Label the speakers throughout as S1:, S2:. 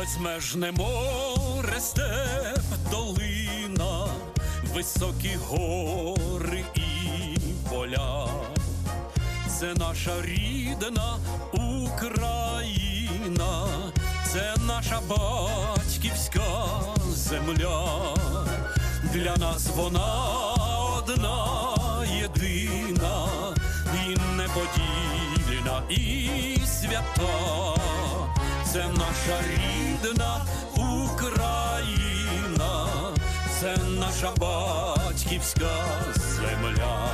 S1: безмежне море, степ, долина, високі гори і поля. Це наша рідна Україна, це наша батьківська земля. Для нас вона одна єдина, і неподільна, і свята. Це наша рідна Україна, це наша батьківська земля.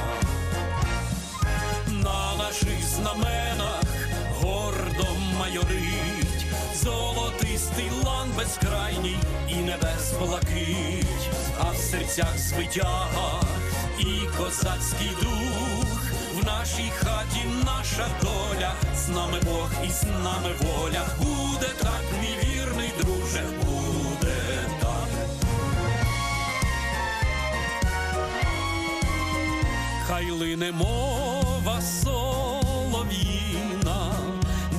S1: На наших знаменах гордо майорить, золотистий лан безкрайній і небес блакить, а в серцях звитяга і козацький дух. В нашій хаті наша доля, з нами Бог і з нами воля. Буде так, мій вірний друже, буде так. Хай лине мова солов'їна,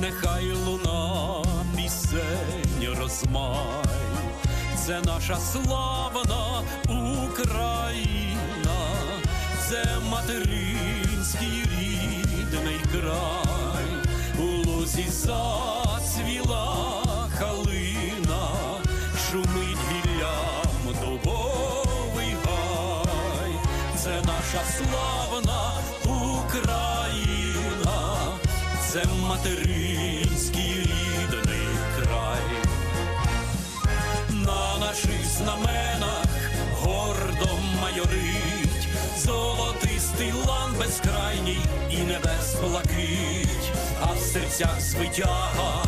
S1: нехай луна пісень розмай, це наша славна Україна, це материнський рідний край, зацвіла халина, шумить гіллям дубовий гай, це наша славна Україна, це материнський рідний край. На наших знаменах гордо майорить, золотистий лан безкрайній і небес блакить, серцях звитяга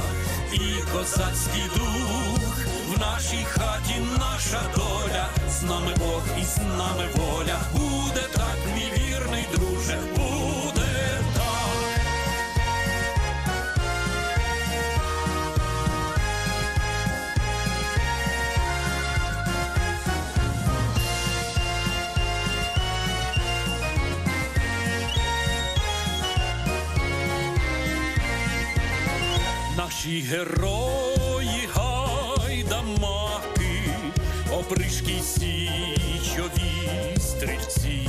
S1: і козацький дух. В нашій хаті наша доля, з нами Бог і з нами воля. Наші герої гайдамаки, опришки січові стрільці,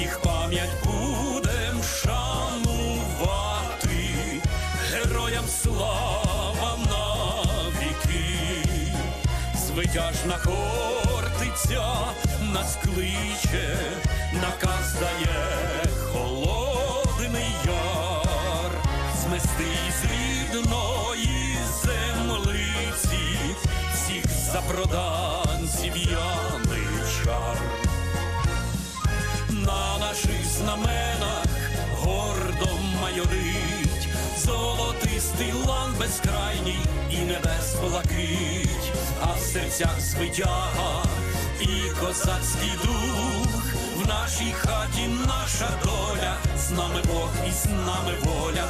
S1: їх пам'ять будем шанувати, героям слава навіки, звитяжна хортиця нас кличе, запроданців яничар. На наших знаменах гордо майорить, золотистий лан безкрайній і небес блакить, а в серцях звитяга і козацький дух. В нашій хаті наша доля, з нами Бог і з нами воля.